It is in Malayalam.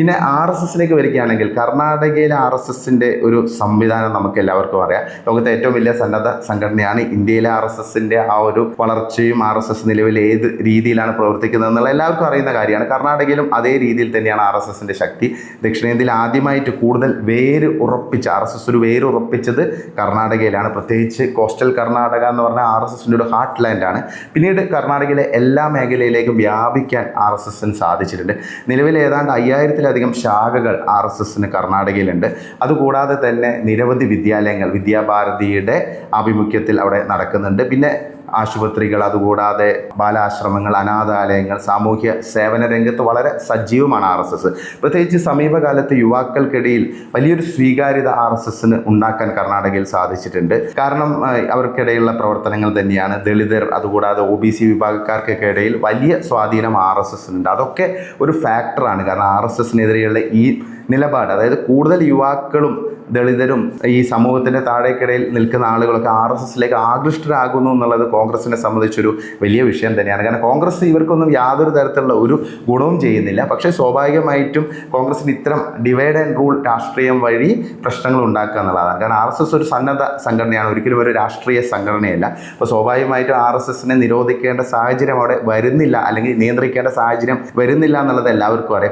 പിന്നെ ആർ എസ് എസിലേക്ക് വരികയാണെങ്കിൽ കർണാടകയിലെ ആർ എസ് എസിന്റെ ഒരു സംവിധാനം നമുക്ക് എല്ലാവർക്കും അറിയാം. ലോകത്തെ ഏറ്റവും വലിയ സന്നദ്ധ സംഘടനയാണ് ഇന്ത്യയിലെ ആർ എസ് എസിന്റെ ആ ഒരു വളർച്ചയും ആർ എസ് എസ് നിലവിൽ ഏത് രീതിയിലാണ് പ്രവർത്തിക്കുന്നത് എന്നുള്ള എല്ലാവർക്കും അറിയുന്ന കാര്യമാണ്. കർണാടകയിലും അതേ രീതിയിൽ തന്നെയാണ് ആർ എസ് എസിന്റെ ശക്തി. ദക്ഷിണേന്ത്യയിൽ ആദ്യമായിട്ട് കൂടുതൽ വേര് ഉറപ്പിച്ച ആർ എസ് എസ് ഒരു വേര് ഉറപ്പിച്ചത് കർണാടകയിലാണ്. പ്രത്യേകിച്ച് കോസ്റ്റൽ കർണാടക എന്ന് പറഞ്ഞാൽ ആർ എസ് എസിന്റെ ഒരു ഹാർട്ട് ലാൻഡാണ് പിന്നീട് കർണാടകയിലെ എല്ലാ മേഖലയിലേക്കും വ്യാപിക്കാൻ ആർ എസ് എസിന് സാധിച്ചിട്ടുണ്ട്. നിലവിൽ ഏതാണ്ട് അയ്യായിരത്തിലധികം ശാഖകൾ ആർ എസ് എസിന് കർണാടകയിലുണ്ട്. അതുകൂടാതെ തന്നെ നിരവധി വിദ്യാലയങ്ങൾ വിദ്യാഭാരതിയുടെ ആഭിമുഖ്യത്തിൽ അവിടെ നടക്കുന്നുണ്ട്. പിന്നെ ആശുപത്രികൾ അതുകൂടാതെ ബാലാശ്രമങ്ങൾ അനാഥാലയങ്ങൾ സാമൂഹ്യ സേവന രംഗത്ത് വളരെ സജീവമാണ് ആർ എസ് എസ്. പ്രത്യേകിച്ച് സമീപകാലത്ത് യുവാക്കൾക്കിടയിൽ വലിയൊരു സ്വീകാര്യത ആർ എസ് എസിന് ഉണ്ടാക്കാൻ കർണാടകയിൽ സാധിച്ചിട്ടുണ്ട്. കാരണം അവർക്കിടയിലുള്ള പ്രവർത്തനങ്ങൾ തന്നെയാണ്. ദളിതർ അതുകൂടാതെ ഒ ബി സി വിഭാഗക്കാർക്കൊക്കെ ഇടയിൽ വലിയ സ്വാധീനം ആർ എസ് എസിനുണ്ട്. അതൊക്കെ ഒരു ഫാക്ടറാണ് കാരണം ആർ എസ് എസിനെതിരെയുള്ള ഈ നിലപാട്. അതായത് കൂടുതൽ യുവാക്കളും ദളിതരും ഈ സമൂഹത്തിന്റെ താഴേക്കിടയിൽ നിൽക്കുന്ന ആളുകളൊക്കെ ആർ എസ് എസിലേക്ക് ആകൃഷ്ടരാകുന്നു എന്നുള്ളത് കോൺഗ്രസിനെ സംബന്ധിച്ചൊരു വലിയ വിഷയം തന്നെയാണ്. കാരണം കോൺഗ്രസ് ഇവർക്കൊന്നും യാതൊരു തരത്തിലുള്ള ഒരു ഗുണവും ചെയ്യുന്നില്ല. പക്ഷേ സ്വാഭാവികമായിട്ടും കോൺഗ്രസിന് ഇത്തരം ഡിവൈഡ് ആൻഡ് റൂൾ രാഷ്ട്രീയം വഴി പ്രശ്നങ്ങൾ ഉണ്ടാക്കുക എന്നുള്ളതാണ്. കാരണം ആർ എസ് എസ് ഒരു സന്നദ്ധ സംഘടനയാണ്. ഒരിക്കലും ഒരു രാഷ്ട്രീയ സംഘടനയല്ല. അപ്പോൾ സ്വാഭാവികമായിട്ടും ആർ എസ് എസിനെ നിരോധിക്കേണ്ട സാഹചര്യം അവിടെ വരുന്നില്ല. അല്ലെങ്കിൽ നിയന്ത്രിക്കേണ്ട സാഹചര്യം വരുന്നില്ല എന്നുള്ളത് എല്ലാവർക്കും അറിയാം.